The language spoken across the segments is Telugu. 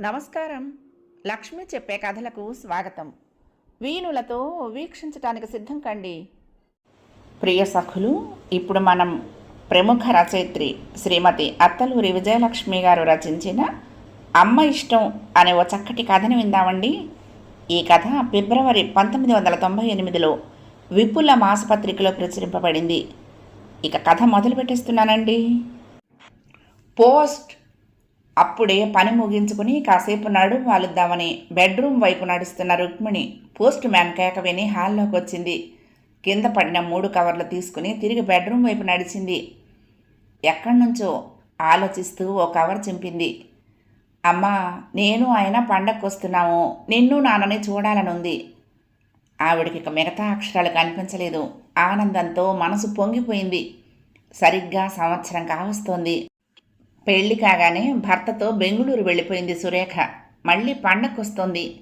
నమస్కారం. లక్ష్మి చెప్పే కథలకు స్వాగతం. వీణులతో వీక్షించటానికి సిద్ధం కండి. ప్రియ సఖులు ఇప్పుడు మనం ప్రముఖ రచయిత్రి శ్రీమతి అత్తలూరి విజయలక్ష్మి గారు రచించిన అమ్మ ఇష్టం అనే ఓ చక్కటి కథను విందామండి. ఈ కథ ఫిబ్రవరి పంతొమ్మిది వందల తొంభై ఎనిమిదిలో విపుల మాసపత్రికలో ప్రచురింపబడింది. ఇక కథ మొదలు పెట్టేస్తున్నానండి. పోస్ట్ అప్పుడే పని ముగించుకుని కాసేపు నడు వాలుద్దామని బెడ్రూమ్ వైపు నడుస్తున్న రుక్మిణి పోస్ట్ మ్యాన్ కేక విని హాల్లోకి వచ్చింది. కింద పడిన మూడు కవర్లు తీసుకుని తిరిగి బెడ్రూమ్ వైపు నడిచింది. ఎక్కడి నుంచో ఆలోచిస్తూ ఓ కవర్ చింపింది. అమ్మా నేను ఆయన పండగకు వస్తున్నాము నిన్ను నాన్నని చూడాలనుంది. ఆవిడకి ఇక మిగతా అక్షరాలు కనిపించలేదు. ఆనందంతో మనసు పొంగిపోయింది. సరిగ్గా సంవత్సరం కావస్తోంది. పెళ్ళి కాగానే భర్తతో బెంగుళూరు వెళ్ళిపోయింది సురేఖ. మళ్ళీ పండగకొస్తోంది.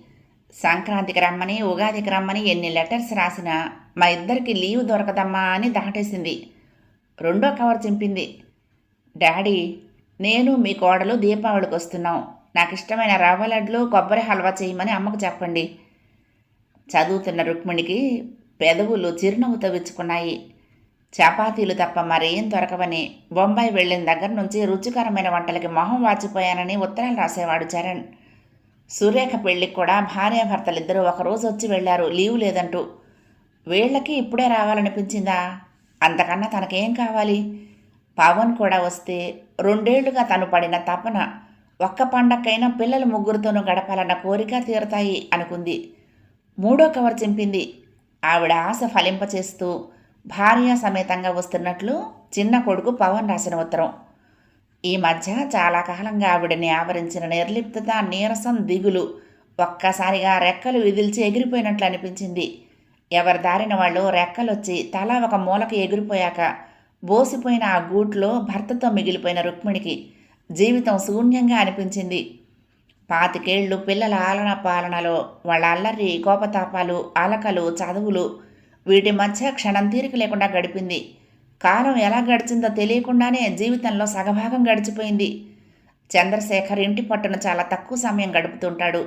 సంక్రాంతికి రమ్మని ఉగాదికి రమ్మని ఎన్ని లెటర్స్ రాసినా మా ఇద్దరికి లీవ్ దొరకదమ్మా అని దాటేసింది. రెండో కవర్ చింపింది. డాడీ నేను మీ కోడలు దీపావళికి వస్తున్నాం నాకు ఇష్టమైన రవ్వ లడ్లు కొబ్బరి హల్వా చేయమని అమ్మకు చెప్పండి. చదువుతున్న రుక్మిణికి పెదవులు చిరునవ్వు తవ్వించుకున్నాయి. చపాతీలు తప్ప మరేం దొరకవని. బొంబాయి వెళ్ళిన దగ్గర నుంచి రుచికరమైన వంటలకి మొహం వాచిపోయానని ఉత్తరాలు రాసేవాడు చరణ్. సురేఖ పెళ్ళికి కూడా భార్యాభర్తలిద్దరూ ఒకరోజు వచ్చి వెళ్ళారు. లీవ్ లేదంటూ. వీళ్ళకి ఇప్పుడే రావాలనిపించిందా? అంతకన్నా తనకేం కావాలి? పవన్ కూడా వస్తే రెండేళ్ళుగా తను పడిన తపన ఒక్క పండక్కైనా పిల్లలు ముగ్గురితోనూ గడపాలన్న కోరిక తీరతాయి అనుకుంది. మూడో కవర్ చింపింది. ఆవిడ ఆశ ఫలింపచేస్తూ భార్య సమేతంగా వస్తున్నట్లు చిన్న కొడుకు పవన్ రాసిన ఉత్తరం. ఈ మధ్య చాలా కాలంగా ఆవిడని ఆవరించిన నిర్లిప్తత నీరసం దిగులు ఒక్కసారిగా రెక్కలు విదిల్చి ఎగిరిపోయినట్లు అనిపించింది. ఎవరి దారిన వాళ్ళు రెక్కలొచ్చి తలా ఒక మూలకు ఎగిరిపోయాక బోసిపోయిన ఆ గూట్లో భర్తతో మిగిలిపోయిన రుక్మిణికి జీవితం శూన్యంగా అనిపించింది. పాతికేళ్ళు పిల్లల ఆలన పాలనలో వాళ్ళ అల్లరి కోపతాపాలు అలకలు చదువులు వీటి మధ్య క్షణం తీరిక లేకుండా గడిపింది. కాలం ఎలా గడిచిందో తెలియకుండానే జీవితంలో సగభాగం గడిచిపోయింది. చంద్రశేఖర్ ఇంటి పట్టున చాలా తక్కువ సమయం గడుపుతుంటాడు.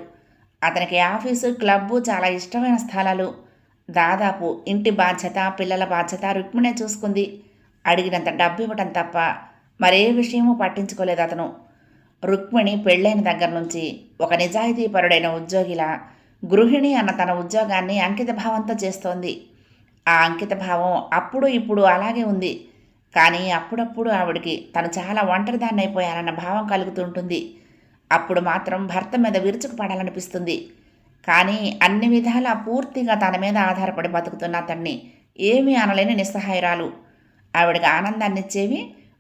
అతనికి ఆఫీసు క్లబ్బు చాలా ఇష్టమైన స్థలాలు. దాదాపు ఇంటి బాధ్యత పిల్లల బాధ్యత రుక్మిణే చూసుకుంది. అడిగినంత డబ్బు ఇవ్వటం తప్ప మరే విషయమూ పట్టించుకోలేదు అతను. రుక్మిణి పెళ్ళైన దగ్గర నుంచి ఒక నిజాయితీపరుడైన ఉద్యోగిలా గృహిణి అన్న తన ఉద్యోగాన్ని అంకిత భావంతో చేస్తోంది. ఆ అంకిత భావం అప్పుడు ఇప్పుడు అలాగే ఉంది. కానీ అప్పుడప్పుడు ఆవిడికి తను చాలా ఒంటరిదాన్ని అయిపోయానన్న భావం కలుగుతుంటుంది అప్పుడు మాత్రం భర్త మీద విరుచుకు పడాలనిపిస్తుంది. కానీ అన్ని విధాలా పూర్తిగా తన మీద ఆధారపడి బతుకుతున్న అతన్ని ఏమీ అనలేని నిస్సహాయరాలు. ఆవిడకి ఆనందాన్నిచ్చేవి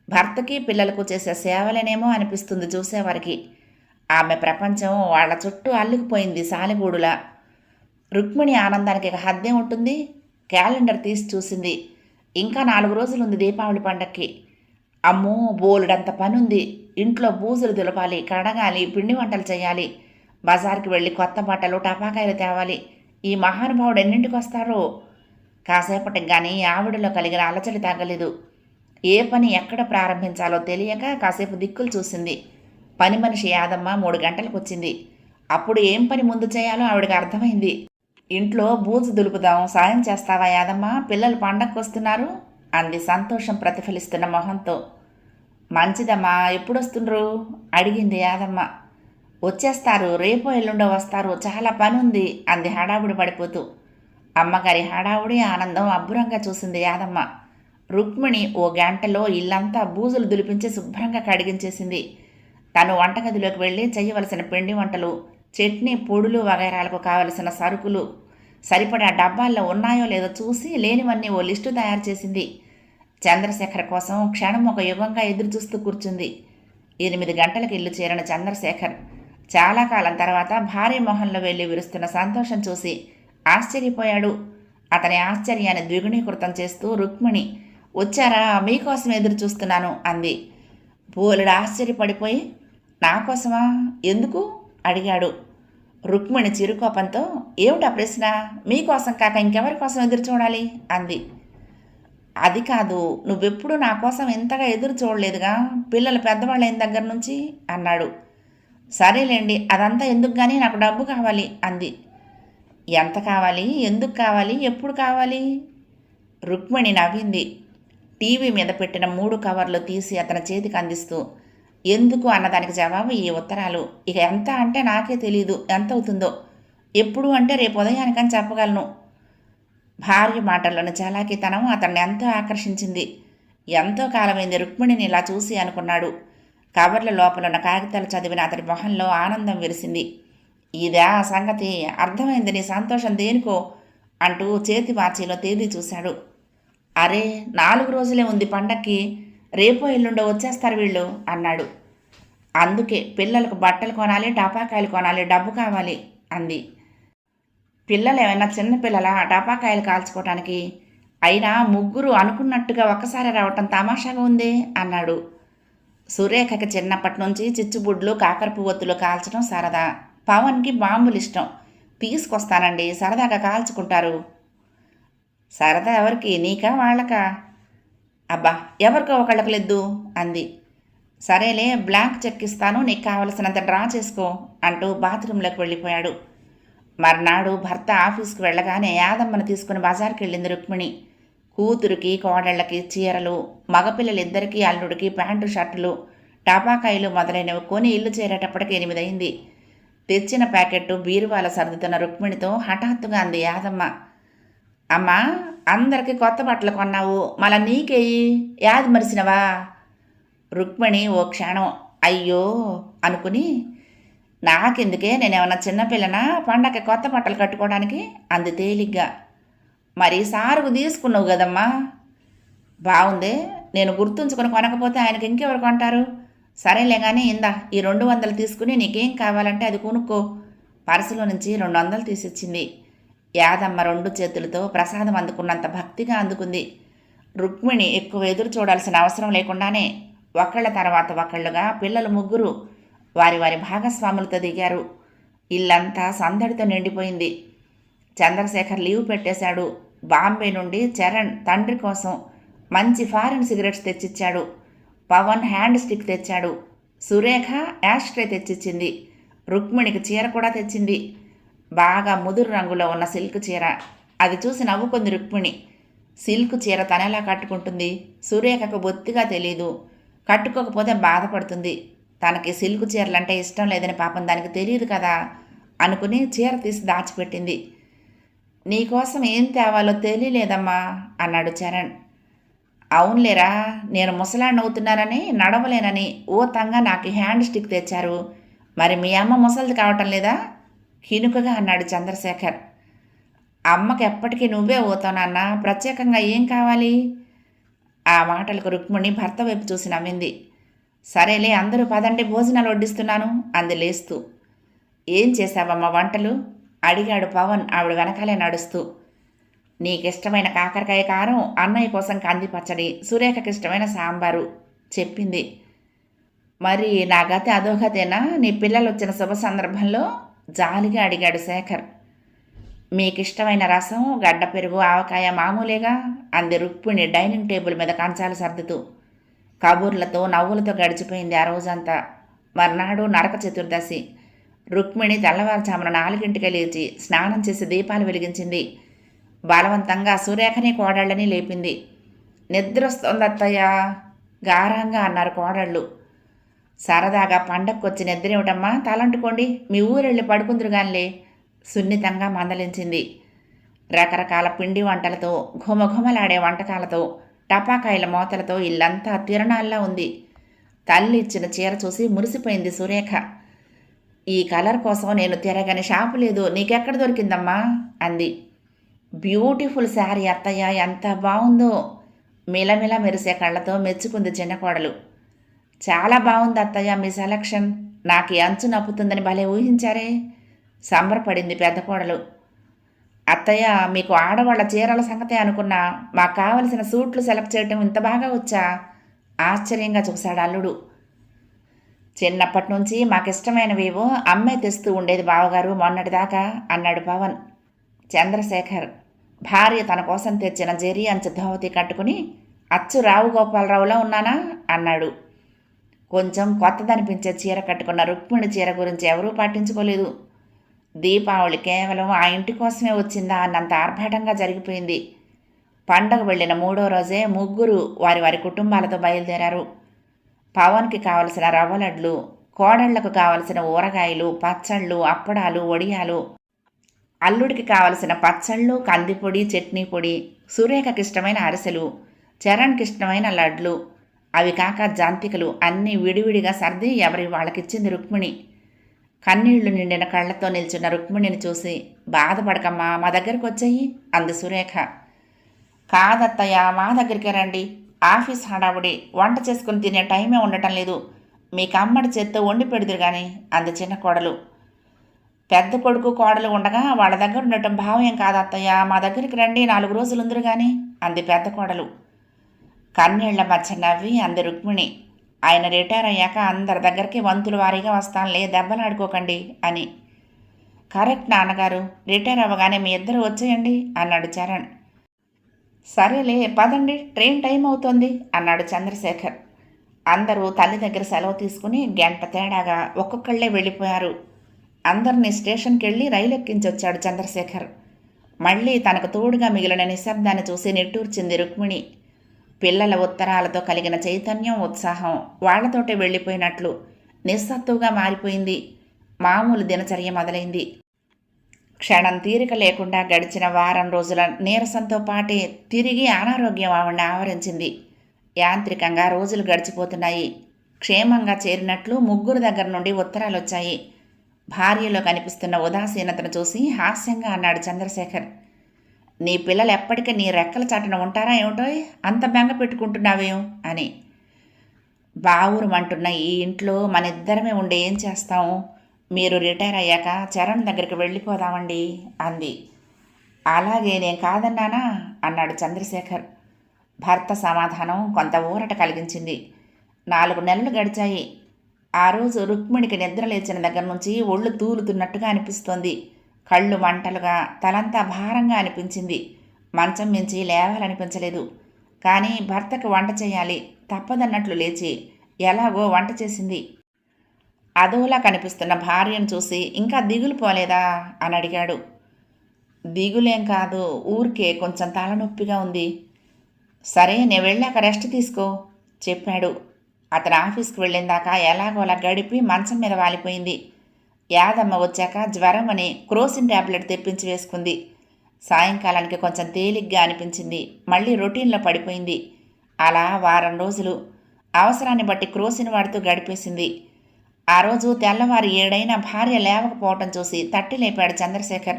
భర్తకి పిల్లలకు చేసే సేవలేనేమో అనిపిస్తుంది చూసేవారికి ఆమె ప్రపంచం వాళ్ళ చుట్టూ అల్లుకుపోయింది సాలిగూడులా. రుక్మిణి ఆనందానికి ఇక హద్దే ఉంటుంది? క్యాలెండర్ తీసి చూసింది. ఇంకా నాలుగు రోజులుంది దీపావళి పండక్కి. అమ్మో బోలెడంత పనుంది. ఇంట్లో బూజులు దులపాలి కడగాలి పిండి వంటలు చేయాలి. బజార్కి వెళ్ళి కొత్త బట్టలు టపాకాయలు తేవాలి. ఈ మహానుభావుడు ఎన్నింటికి వస్తారో కాసేపటికి కానీ ఆవిడలో కలిగిన అలచలు తగ్గలేదు. ఏ పని ఎక్కడ ప్రారంభించాలో తెలియక కాసేపు దిక్కులు చూసింది. పని మనిషి యాదమ్మ మూడు గంటలకు వచ్చింది. అప్పుడు ఏం పని ముందు చేయాలో ఆవిడకి అర్థమైంది. ఇంట్లో బూజు దులుపుదాం సాయం చేస్తావా యాదమ్మ? పిల్లలు పండగకు వస్తున్నారు? అంది సంతోషం ప్రతిఫలిస్తున్న మొహంతో. మంచిదమ్మా ఎప్పుడు వస్తుండ్రు అడిగింది యాదమ్మ. వచ్చేస్తారు రేపో ఎల్లుండో వస్తారు చాలా పని ఉంది అంది హడావుడి పడిపోతూ. అమ్మగారి హడావుడి ఆనందం అబ్బురంగా చూసింది యాదమ్మ. రుక్మిణి ఓ గంటలో ఇల్లంతా బూజులు దులిపించి శుభ్రంగా కడిగించేసింది. తను వంటగదిలోకి వెళ్ళి చేయవలసిన పిండి వంటలు చట్నీ పొడులు వగైరాలకు కావలసిన సరుకులు సరిపడా డబ్బాల్లో ఉన్నాయో లేదో చూసి లేనివన్నీ ఓ లిస్టు తయారు చేసింది. చంద్రశేఖర్ కోసం క్షణం ఒక యుగంగా ఎదురుచూస్తూ కూర్చుంది. ఎనిమిది గంటలకు ఇల్లు చేరిన చంద్రశేఖర్ చాలా కాలం తర్వాత భారీ మొహంలో వెళ్ళి విరుస్తున్న సంతోషం చూసి ఆశ్చర్యపోయాడు. అతని ఆశ్చర్యాన్ని ద్విగుణీకృతం చేస్తూ రుక్మిణి వచ్చారా? మీకోసం ఎదురు చూస్తున్నాను అంది. బోలెడు ఆశ్చర్యపడిపోయి నా కోసమా? ఎందుకు? అడిగాడు. రుక్మిణి చిరుకోపంతో ఏమిటా ప్రశ్న? మీకోసం కాక ఇంకెవరి కోసం ఎదురు చూడాలి? అంది. అది కాదు నువ్వెప్పుడు నా కోసం ఇంతగా ఎదురు చూడలేదుగా? పిల్లలు పెద్దవాళ్ళైన దగ్గర నుంచి? అన్నాడు. సరేలేండి అదంతా ఎందుకు కానీ నాకు డబ్బు కావాలి అంది. ఎంత కావాలి? ఎందుకు కావాలి? ఎప్పుడు కావాలి? రుక్మిణి నవ్వింది. టీవీ మీద పెట్టిన మూడు కవర్లు తీసి అతని చేతికి అందిస్తూ ఎందుకు? అన్నదానికి జవాబు ఈ ఉత్తరాలు. ఇక ఎంత అంటే నాకే తెలియదు ఎంత అవుతుందో? ఎప్పుడు అంటే రేపు ఉదయానికని చెప్పగలను. భార్య మాటల్లోని చలాకితనం అతన్ని ఎంతో ఆకర్షించింది. ఎంతో కాలమైంది రుక్మిణిని ఇలా చూసి అనుకున్నాడు. కవర్ల లోపల ఉన్న కాగితాలు చదివిన అతడి మొహంలో ఆనందం విరిసింది ఇదా సంగతి. అర్థమైంది. నీ సంతోషం దేనికో? అంటూ చేతి వాచీలో తేదీ చూశాడు. అరే నాలుగు రోజులే ఉంది పండక్కి. రేపో ఎల్లుండో వచ్చేస్తారు వీళ్ళు అన్నాడు. అందుకే పిల్లలకు బట్టలు కొనాలి టపాకాయలు కొనాలి డబ్బు కావాలి అంది. పిల్లలు ఏమైనా చిన్నపిల్లల టపాకాయలు కాల్చుకోవటానికి అయినా ముగ్గురు అనుకున్నట్టుగా ఒక్కసారి రావటం తమాషాగా ఉంది అన్నాడు. సురేఖకి చిన్నప్పటి నుంచి చిచ్చుబుడ్లు కాకరపు ఒత్తులు కాల్చడం సరదా. పవన్కి బాంబులు ఇష్టం తీసుకొస్తానండి సరదాగా కాల్చుకుంటారు. సరదా ఎవరికి? నీకా వాళ్ళకా? అబ్బా ఎవరికో ఒకళ్ళకి లేదు అంది. సరేలే బ్లాంక్ చెక్ ఇస్తాను నీకు కావలసినంత డ్రా చేసుకో అంటూ బాత్రూంలోకి వెళ్ళిపోయాడు. మర్నాడు భర్త ఆఫీస్కి వెళ్ళగానే యాదమ్మను తీసుకుని బజార్కి వెళ్ళింది రుక్మిణి. కూతురికి కోడళ్ళకి చీరలు మగపిల్లలిద్దరికీ అల్లుడికి ప్యాంటు షర్టులు టపాకాయలు మొదలైనవి కొని ఇల్లు చేరేటప్పటికి ఎనిమిదయింది. తెచ్చిన ప్యాకెట్టు బీరువాల సర్దుతున్న రుక్మిణితో హఠాత్తుగా అంది యాదమ్మ. అమ్మా అందరికి కొత్త బట్టలు కొన్నావు. మళ్ళా నీకేయి? యాది మరిసినవా? రుక్మిణి ఓ క్షణం అయ్యో అనుకుని నాకెందుకే నేనేమన్నా చిన్నపిల్లనా పండగకి కొత్త బట్టలు కట్టుకోవడానికి అంది తేలిగ్గా. మరి సారుకు తీసుకున్నావు కదమ్మా. బాగుందే నేను గుర్తుంచుకొని కొనకపోతే ఆయనకి ఇంకెవరు కొంటారు? సరేలే కానీ ఇందా ఈ రెండు వందలు తీసుకుని నీకేం కావాలంటే అది కొనుక్కో. పర్సులో నుంచి రెండు వందలు తీసిచ్చింది. యాదమ్మ రెండు చేతులతో ప్రసాదం అందుకున్నంత భక్తిగా అందుకుంది. రుక్మిణి ఎక్కువ ఎదురు చూడాల్సిన అవసరం లేకుండానే ఒకళ్ళ తర్వాత ఒకళ్ళుగా పిల్లలు ముగ్గురు వారి వారి భాగస్వాములతో దిగారు. ఇల్లంతా సందడితో నిండిపోయింది. చంద్రశేఖర్ లీవ్ పెట్టేశాడు. బాంబే నుండి చరణ్ తండ్రి కోసం మంచి ఫారిన్ సిగరెట్స్ తెచ్చిచ్చాడు. పవన్ హ్యాండ్ స్టిక్ తెచ్చాడు. సురేఖ యాష్ ట్రే తెచ్చిచ్చింది. రుక్మిణికి చీర కూడా తెచ్చింది. బాగా ముదురు రంగులో ఉన్న సిల్క్ చీర. అది చూసి నవ్వుకుంది రుక్మిణి. సిల్క్ చీర తనెలా కట్టుకుంటుంది? సురేఖకు బొత్తిగా తెలీదు. కట్టుకోకపోతే బాధపడుతుంది. తనకి సిల్క్ చీరలంటే ఇష్టం లేదని పాపం దానికి తెలియదు కదా? అనుకుని చీర తీసి దాచిపెట్టింది. నీకోసం ఏం తేవాలో తెలియలేదమ్మా అన్నాడు చరణ్. అవునులేరా నేను ముసలాన్ని అవుతున్నానని నడవలేనని ఓ నాకు హ్యాండ్ స్టిక్ తెచ్చారు. మరి మీ అమ్మ ముసలిది కావటం లేదా? కినుకగా అన్నాడు చంద్రశేఖర్. అమ్మకి ఎప్పటికీ నువ్వే పోతానన్న ప్రత్యేకంగా ఏం కావాలి? ఆ మాటలకు రుక్మిణి భర్త వైపు చూసి నవ్వింది. సరేలే అందరూ పదండి భోజనాలు వడ్డిస్తున్నాను అంది లేస్తూ. ఏం చేశావమ్మా వంటలు? అడిగాడు పవన్ ఆవిడ వెనకాలే నడుస్తూ. నీకిష్టమైన కాకరకాయ కారం అన్నయ్య కోసం కంది పచ్చడి సురేఖకి ఇష్టమైన సాంబారు చెప్పింది. మరి నా గతి అదో గతేనా నీ పిల్లలు వచ్చిన శుభ సందర్భంలో జాలిగా అడిగాడు శేఖర్. మీకు ఇష్టమైన రసం గడ్డ పెరుగు ఆవకాయ మామూలేగా? అంది రుక్మిణి డైనింగ్ టేబుల్ మీద కంచాలు సర్దుతూ. కబుర్లతో నవ్వులతో గడిచిపోయింది ఆ రోజంతా. మర్నాడు నరక చతుర్దశి. రుక్మిణి తెల్లవారుజామున నాలుగింటికి లేచి స్నానం చేసి దీపాలు వెలిగించింది. బలవంతంగా సురేఖని కోడళ్ళని లేపింది. నిద్రొస్తోందత్తయ్యా! గారంగా అన్నారు కోడళ్ళు. సరదాగా పండక్కొచ్చి నిద్రేమిటమ్మా తలంటుకోండి. మీ ఊరెళ్ళి పడుకుందరుగానిలే. సున్నితంగా మందలించింది. రకరకాల పిండి వంటలతో ఘుమఘుమలాడే వంటకాలతో టపాకాయల మోతలతో ఇల్లంతా తిరణాల్లా ఉంది. తల్లి ఇచ్చిన చీర చూసి మురిసిపోయింది సురేఖ. ఈ కలర్ కోసం నేను తిరగని షాపు లేదు. నీకెక్కడ దొరికిందమ్మా? అంది. బ్యూటిఫుల్ శారీ అత్తయ్య ఎంత బాగుందో మిలమిల మెరిసే కళ్ళతో మెచ్చుకుంది చిన్న కోడలు చాలా బాగుంది అత్తయ్య మీ సెలక్షన్ నాకు ఈ అంచు నప్పుతుందని భలే ఊహించారే. సంబరపడింది పెద్ద కోడలు. అత్తయ్య మీకు ఆడవాళ్ళ చీరల సంగతే అనుకున్నా మాకు కావలసిన సూట్లు సెలెక్ట్ చేయటం ఇంత బాగా వచ్చా? ఆశ్చర్యంగా చూశాడు అల్లుడు. చిన్నప్పటి నుంచి మాకిష్టమైనవేవో అమ్మే తెస్తూ ఉండేది బావగారు మొన్నటిదాకా అన్నాడు పవన్. చంద్రశేఖర్ భార్య తన కోసం తెచ్చిన జెరీ అంచు ధోవతి కట్టుకుని అచ్చు రావు గోపాలరావులో ఉన్నానా? అన్నాడు. కొంచెం కొత్తదనిపించే చీర కట్టుకున్న రుక్మిణి చీర గురించి ఎవరూ పట్టించుకోలేదు. దీపావళి కేవలం ఆ ఇంటి కోసమే వచ్చిందా అన్నంత ఆర్భాటంగా జరిగిపోయింది. పండగ వెళ్ళిన మూడో రోజే ముగ్గురు వారి వారి కుటుంబాలతో బయలుదేరారు. పవన్కి కావలసిన రవ్వలడ్లు కోడళ్ళకు కావలసిన ఊరగాయలు పచ్చళ్ళు అప్పడాలు వడియాలు అల్లుడికి కావలసిన పచ్చళ్ళు కందిపొడి చట్నీ పొడి సురేఖకి ఇష్టమైన అరిసెలు చరణ్కి ఇష్టమైన లడ్లు అవి కాక జంతికలు అన్నీ విడివిడిగా సర్ది ఎవరి వాళ్ళకిచ్చింది రుక్మిణి. కన్నీళ్ళు నిండిన కళ్ళతో నిల్చున్న రుక్మిణిని చూసి బాధపడకమ్మా మా దగ్గరికి వచ్చాయి అంది సురేఖ. కాదత్తయ్య మా దగ్గరికి రండి. ఆఫీస్ హడావుడి వంట చేసుకుని తినే టైమే ఉండటం లేదు. మీకు అమ్మడి చేత్తో వండి పెడుదురు కానీ అంది చిన్న కోడలు. పెద్ద కొడుకు కోడలు ఉండగా వాళ్ళ దగ్గర ఉండటం భావ్యం కాదత్తయ్య మా దగ్గరికి రండి నాలుగు రోజులు ఉందరు కానీ అంది పెద్ద కోడలు. కన్నీళ్ళ మధ్య నవ్వి అంది రుక్మిణి. ఆయన రిటైర్ అయ్యాక అందరి దగ్గరికి వంతుల వారీగా వస్తానులే దెబ్బలాడుకోకండి అని. కరెక్ట్ నాన్నగారు. రిటైర్ అవ్వగానే మీ ఇద్దరు వచ్చేయండి అన్నాడు చరణ్. సరేలే పదండి ట్రైన్ టైం అవుతోంది అన్నాడు చంద్రశేఖర్. అందరూ తల్లి దగ్గర సెలవు తీసుకుని గంట తేడాగా ఒక్కొక్కళ్ళే వెళ్ళిపోయారు. అందరినీ స్టేషన్కి వెళ్ళి రైలు ఎక్కించొచ్చాడు చంద్రశేఖర్. మళ్ళీ తనకు తోడుగా మిగిలిన నిశ్శబ్దాన్ని చూసి నిట్టూర్చింది రుక్మిణి. పిల్లల ఉత్తరాలతో కలిగిన చైతన్యం ఉత్సాహం వాళ్ళతోటే వెళ్ళిపోయినట్లు నిస్సత్తుగా మారిపోయింది. మామూలు దినచర్య మొదలైంది. క్షణం తీరిక లేకుండా గడిచిన వారం రోజుల నీరసంతో పాటే తిరిగి అనారోగ్యం ఆవిడ ఆవరించింది. యాంత్రికంగా రోజులు గడిచిపోతున్నాయి. క్షేమంగా చేరినట్లు ముగ్గురు దగ్గర నుండి ఉత్తరాలు వచ్చాయి భార్యలో కనిపిస్తున్న ఉదాసీనతను చూసి హాస్యంగా అన్నాడు చంద్రశేఖర్. నీ పిల్లలు ఎప్పటికీ నీ రెక్కల చాటున ఉంటారా ఏమిటో? అంత బెంగ పెట్టుకుంటున్నావేం? అని. బావురమంటున్న ఈ ఇంట్లో మన ఇద్దరమే ఉండి ఏం చేస్తాం? మీరు రిటైర్ అయ్యాక చరణ్ దగ్గరికి వెళ్ళిపోదామండి అంది. అలాగే నేను కాదన్నానా? అన్నాడు చంద్రశేఖర్. భర్త సమాధానం కొంత ఊరట కలిగించింది. నాలుగు నెలలు గడిచాయి. ఆ రోజు రుక్మిణికి నిద్ర లేచిన దగ్గర నుంచి ఒళ్ళు తూలుతున్నట్టుగా అనిపిస్తోంది. కళ్ళు మంటలుగా తలంతా భారంగా అనిపించింది. మంచం మించి లేవాలనిపించలేదు. కానీ భర్తకు వంట చేయాలి తప్పదన్నట్లు లేచి ఎలాగో వంట చేసింది. అదోలా కనిపిస్తున్న భార్యను చూసి ఇంకా దిగులు పోలేదా అని అడిగాడు. దిగులేం కాదు ఊరికే కొంచెం తలనొప్పిగా ఉంది. సరే నేను వెళ్ళాక రెస్ట్ తీసుకో చెప్పాడు. అతను ఆఫీస్కి వెళ్ళిందాక ఎలాగోలా గడిపి మంచం మీద వాలిపోయింది. యాదమ్మ వచ్చాక జ్వరం అని క్రోసిన్ ట్యాబ్లెట్ తెప్పించి వేసుకుంది. సాయంకాలానికి కొంచెం తేలిగ్గా అనిపించింది. మళ్ళీ రొటీన్లో పడిపోయింది. అలా వారం రోజులు అవసరాన్ని బట్టి క్రోసిన్ వాడుతూ గడిపేసింది. ఆ రోజు తెల్లవారి ఏడైనా భార్య లేవకపోవటం చూసి తట్టి లేపాడు చంద్రశేఖర్.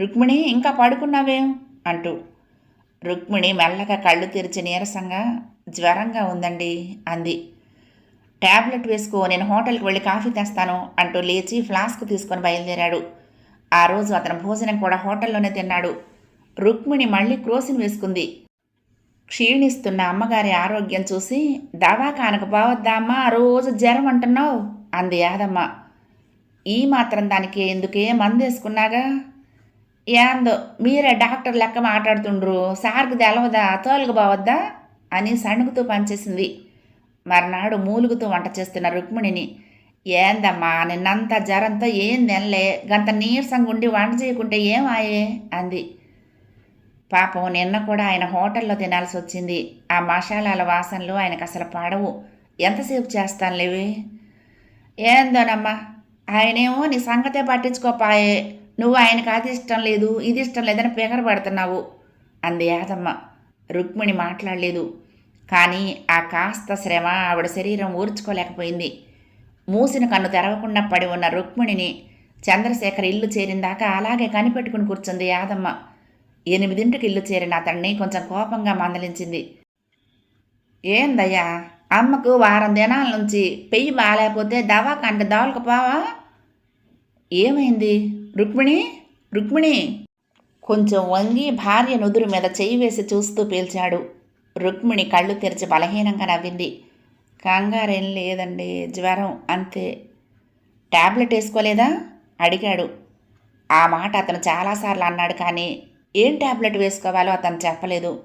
రుక్మిణి ఇంకా పడుకున్నావేం? అంటూ. రుక్మిణి మెల్లగా కళ్ళు తెరిచి నీరసంగా జ్వరంగా ఉందండి అంది. ట్యాబ్లెట్ వేసుకో నేను హోటల్కి వెళ్ళి కాఫీ తెస్తాను అంటూ లేచి ఫ్లాస్క్ తీసుకొని బయలుదేరాడు. ఆ రోజు అతను భోజనం కూడా హోటల్లోనే తిన్నాడు. రుక్మిణి మళ్ళీ క్రోసిన్ వేసుకుంది. క్షీణిస్తున్న అమ్మగారి ఆరోగ్యం చూసి దవాఖానకు పోవద్దా అమ్మా రోజు జ్వరం అంటున్నావు అంది యాదమ్మ. ఈ మాత్రం దానికి ఎందుకే మందేసుకున్నాగా ఏందో మీరే డాక్టర్ లెక్క మాట్లాడుతుండ్రు సార్కి తెలవదా తోలుకు పోవద్దా? అని సణుగుతూ పనిచేసింది. మర్నాడు మూలుగుతూ వంట చేస్తున్న రుక్మిణిని ఏందమ్మా నిన్నంత జ్వరంతో ఏం తినలే? గంత నీరసంగా ఉండి వంట చేయకుంటే ఏమాయే అంది. పాపం నిన్న కూడా ఆయన హోటల్లో తినాల్సి వచ్చింది. ఆ మసాలాల వాసనలు ఆయనకు అసలు పడవు. ఎంతసేపు చేస్తానులేవి ఏందోనమ్మా ఆయనేమో నీ సంగతే పట్టించుకోపాయే. నువ్వు ఆయనకు అది ఇష్టం లేదు ఇది ఇష్టం లేదని పీకర పడుతున్నావు అంది యాదమ్మ. రుక్మిణి మాట్లాడలేదు. కానీ ఆ కాస్త శ్రమ ఆవిడ శరీరం ఊర్చుకోలేకపోయింది. మూసిన కన్ను తెరవకుండా పడి ఉన్న రుక్మిణిని చంద్రశేఖర్ ఇల్లు చేరిందాకా అలాగే కనిపెట్టుకుని కూర్చుంది యాదమ్మ. ఎనిమిదింటికి ఇల్లు చేరిన అతన్ని కొంచెం కోపంగా మందలించింది. ఏందయ్యా అమ్మకు వారం దినాల నుంచి పెయ్యి బాగాలేకపోతే దవాఖానకి దవలకపోవా ఏమైంది? రుక్మిణి? రుక్మిణి? కొంచెం వంగి భార్య నుదురు మీద చెయ్యి వేసి చూస్తూ పీల్చాడు. రుక్మిణి కళ్ళు తెరిచి బలహీనంగా నవ్వింది. కంగారేం లేదండి జ్వరం అంతే. ట్యాబ్లెట్ వేసుకోలేదా? అడిగాడు. ఆ మాట అతను చాలాసార్లు అన్నాడు కానీ ఏం ట్యాబ్లెట్ వేసుకోవాలో అతను చెప్పలేదు.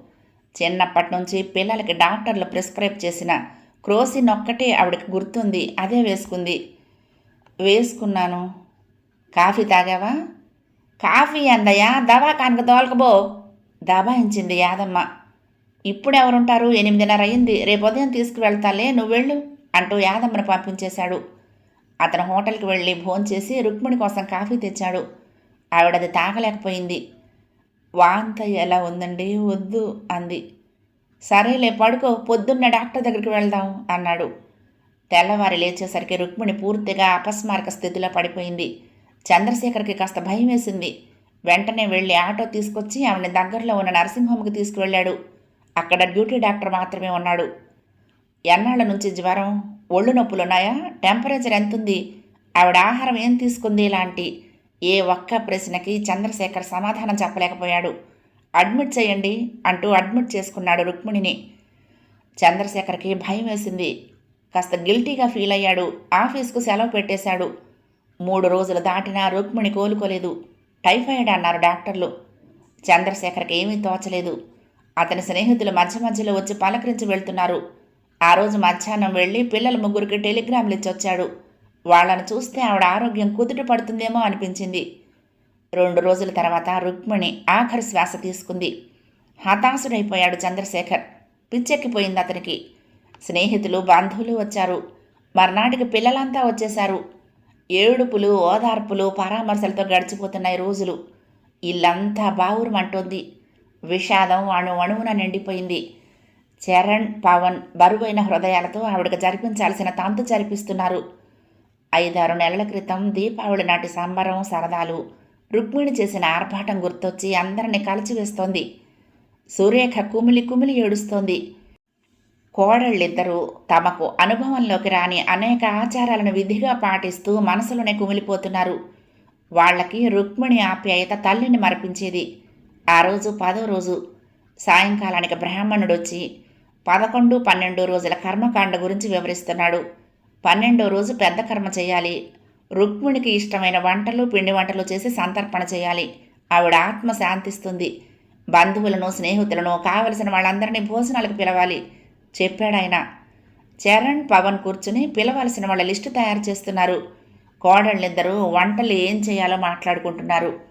చిన్నప్పటి నుంచి పిల్లలకి డాక్టర్లు ప్రిస్క్రైబ్ చేసిన క్రోసిన్ ఒక్కటే ఆవిడకి గుర్తుంది అదే వేసుకుంది. వేసుకున్నాను. కాఫీ తాగావా? కాఫీ అందయ్యా దవాఖానకు తోలకబో దబాయించింది యాదమ్మ. ఇప్పుడు ఎవరుంటారు ఎనిమిదిన్నర అయింది రేపు ఉదయం తీసుకువెళ్తాలే నువ్వు వెళ్ళు అంటూ యాదమ్మను పంపించేశాడు. అతను హోటల్కి వెళ్ళి భోంచేసి రుక్మిణి కోసం కాఫీ తెచ్చాడు. ఆవిడది తాగలేకపోయింది. వాంత ఎలా ఉందండి? వద్దు అంది. సరేలే పడుకో పొద్దున్న డాక్టర్ దగ్గరికి వెళ్దాం అన్నాడు. తెల్లవారి లేచేసరికి రుక్మిణి పూర్తిగా అపస్మారక స్థితిలో పడిపోయింది. చంద్రశేఖర్కి కాస్త భయం వేసింది వెంటనే వెళ్ళి ఆటో తీసుకొచ్చి ఆవిడని దగ్గరలో ఉన్న నర్సింగ్ హోమ్కి తీసుకువెళ్ళాడు. అక్కడ డ్యూటీ డాక్టర్ మాత్రమే ఉన్నాడు. ఎన్నాళ్ళ నుంచి జ్వరం? ఒళ్ళు నొప్పులున్నాయా? టెంపరేచర్ ఎంతుంది? ఆవిడ ఆహారం ఏం తీసుకుంది లాంటి? ఏ ఒక్క ప్రశ్నకి చంద్రశేఖర్ సమాధానం చెప్పలేకపోయాడు. అడ్మిట్ చేయండి అంటూ అడ్మిట్ చేసుకున్నాడు రుక్మిణిని. చంద్రశేఖర్కి భయం వేసింది. కాస్త గిల్టీగా ఫీల్ అయ్యాడు. ఆఫీస్కు సెలవు పెట్టేశాడు. మూడు రోజులు దాటినా రుక్మిణి కోలుకోలేదు. టైఫాయిడ్ అన్నారు డాక్టర్లు. చంద్రశేఖర్కి ఏమీ తోచలేదు. అతని స్నేహితులు మధ్య మధ్యలో వచ్చి పలకరించి వెళ్తున్నారు. ఆ రోజు మధ్యాహ్నం వెళ్ళి పిల్లల ముగ్గురికి టెలిగ్రామ్లు ఇచ్చొచ్చాడు వాళ్ళను చూస్తే ఆవిడ ఆరోగ్యం కుదుట పడుతుందేమో అనిపించింది. రెండు రోజుల తర్వాత రుక్మిణి ఆఖరి శ్వాస తీసుకుంది. హతాశుడైపోయాడు చంద్రశేఖర్. పిచ్చెక్కిపోయింది అతనికి. స్నేహితులు బంధువులు వచ్చారు. మర్నాటికి పిల్లలంతా వచ్చేశారు. ఏడుపులు ఓదార్పులు పరామర్శలతో గడిచిపోతున్నాయి రోజులు. ఇల్లంతా బావురమంటోంది. విషాదం అణు అణువున నిండిపోయింది. చరణ్ పవన్ బరువైన హృదయాలతో ఆవిడకు జరిపించాల్సిన తంతు జరిపిస్తున్నారు. ఐదారు నెలల క్రితం దీపావళి నాటి సంబరం సరదాలు రుక్మిణి చేసిన ఆర్భాటం గుర్తొచ్చి అందరిని కలిచివేస్తోంది. సురేఖ కుమిలి కుమిలి ఏడుస్తోంది. కోడళ్ళిద్దరూ తమకు అనుభవంలోకి రాని అనేక ఆచారాలను విధిగా పాటిస్తూ మనసులోనే కుమిలిపోతున్నారు. వాళ్ళకి రుక్మిణి ఆప్యాయత తల్లిని మరపించేది. ఆ రోజు పదో రోజు సాయంకాలానికి బ్రాహ్మణుడు వచ్చి పదకొండు పన్నెండు రోజుల కర్మకాండ గురించి వివరిస్తున్నాడు. పన్నెండో రోజు పెద్ద కర్మ చేయాలి. రుక్మిణికి ఇష్టమైన వంటలు పిండి వంటలు చేసి సంతర్పణ చేయాలి. ఆవిడ ఆత్మ శాంతిస్తుంది. బంధువులను స్నేహితులను కావలసిన వాళ్ళందరినీ భోజనాలకు పిలవాలి. చెప్పాడాయన చరణ్ పవన్ కూర్చుని పిలవాల్సిన వాళ్ళ లిస్టు తయారు చేస్తున్నారు. కోడళ్ళిద్దరూ వంటలు ఏం చేయాలో మాట్లాడుకుంటున్నారు.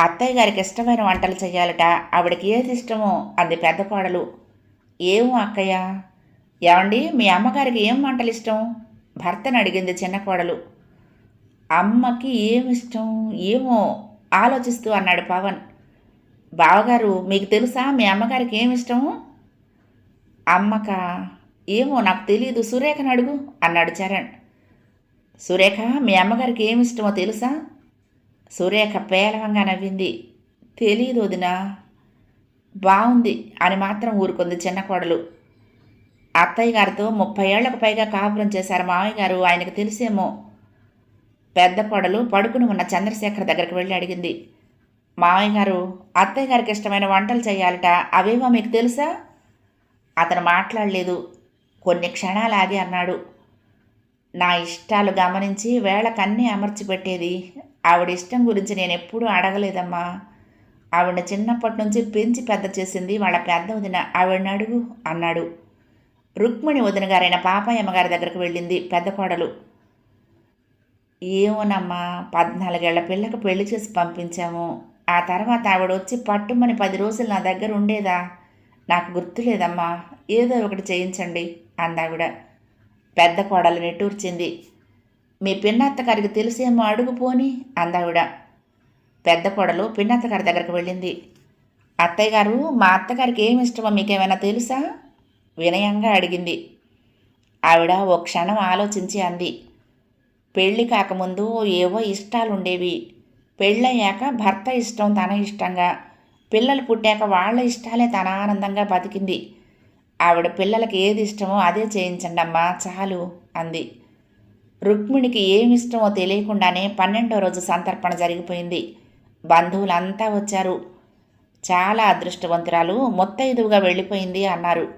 అత్తయ్య గారికి ఇష్టమైన వంటలు చేయాలట ఆవిడకి ఏది ఇష్టమో అంది పెద్ద కోడలు. ఏమో అక్కయ్య. ఏమండి మీ అమ్మగారికి ఏం వంటలు ఇష్టం? భర్తను అడిగింది చిన్న కోడలు. అమ్మకి ఏమిష్టం ఏమో ఆలోచిస్తూ అన్నాడు పవన్. బావగారు మీకు తెలుసా మీ అమ్మగారికి ఏమి ఇష్టము అమ్మక ఏమో నాకు తెలియదు సురేఖను అడుగు అన్నాడు చరణ్. సురేఖ మీ అమ్మగారికి ఏమి ఇష్టమో తెలుసా? సురేఖ పేలవంగా నవ్వింది. తెలియదు వదినా. బాగుంది అని మాత్రం ఊరుకుంది చిన్న కోడలు. అత్తయ్య గారితో ముప్పై ఏళ్ళకు పైగా కాపురం చేశారు మామయ్య గారు. ఆయనకు తెలిసేమో. పెద్ద కోడలు పడుకుని ఉన్న చంద్రశేఖర్ దగ్గరికి వెళ్ళి అడిగింది. మామయ్య గారు అత్తయ్య గారికి ఇష్టమైన వంటలు చేయాలట. అవేమో మీకు తెలుసా? అతను మాట్లాడలేదు. కొన్ని క్షణాలు ఆగి అన్నాడు. నా ఇష్టాలు గమనించి వేళకన్నీ అమర్చి పెట్టేది ఆవిడ ఇష్టం గురించి నేను ఎప్పుడూ అడగలేదమ్మా. ఆవిడ చిన్నప్పటి నుంచి పెంచి పెద్ద చేసింది వాళ్ళ పెద్ద వదిన. ఆవిడని అడుగు అన్నాడు. రుక్మిణి వదిన గారైన పాపాయమ్మ గారి దగ్గరకు వెళ్ళింది పెద్ద కోడలు. ఏమోనమ్మా పద్నాలుగేళ్ళ పిల్లకు పెళ్ళి చేసి పంపించాము. ఆ తర్వాత ఆవిడ వచ్చి పట్టుమని పది రోజులు నా దగ్గర ఉండేదా? నాకు గుర్తులేదమ్మా ఏదో ఒకటి చేయించండి అందావిడ. పెద్ద కోడలు నెట్టూర్చింది. మీ పిన్నత్తగారికి తెలిసేమో అడుగుపోని అందావిడ. పెద్ద కోడలు పిన్నత్తగారి దగ్గరకు దగ్గరికి వెళ్ళింది. అత్తయ్య గారు మా అత్తగారికి ఏమి ఇష్టమో మీకేమైనా తెలుసా? వినయంగా అడిగింది. ఆవిడ ఓ క్షణం ఆలోచించి అంది. పెళ్ళి కాకముందు ఏవో ఇష్టాలుండేవి. పెళ్ళయ్యాక భర్త ఇష్టం తన ఇష్టంగా. పిల్లలు పుట్టాక వాళ్ళ ఇష్టాలే తన ఆనందంగా బతికింది. ఆవిడ పిల్లలకి ఏది ఇష్టమో అదే చేయించండి అమ్మా చాలు అంది. రుక్మిణికి ఏమి ఇష్టమో తెలియకుండానే పన్నెండో రోజు సంతర్పణ జరిగిపోయింది. బంధువులంతా వచ్చారు. చాలా అదృష్టవంతురాలు మొత్తైదువుగా వెళ్ళిపోయింది అన్నారు.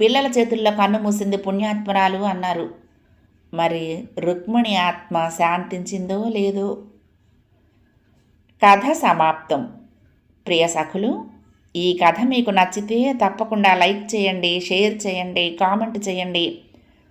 పిల్లల చేతుల్లో కన్ను మూసింది పుణ్యాత్మరాలు అన్నారు. మరి రుక్మిణి ఆత్మ శాంతించిందో లేదో? కథ సమాప్తం. ప్రియ సఖులు ఈ కథ మీకు నచ్చితే తప్పకుండా లైక్ చేయండి షేర్ చేయండి కామెంట్ చేయండి.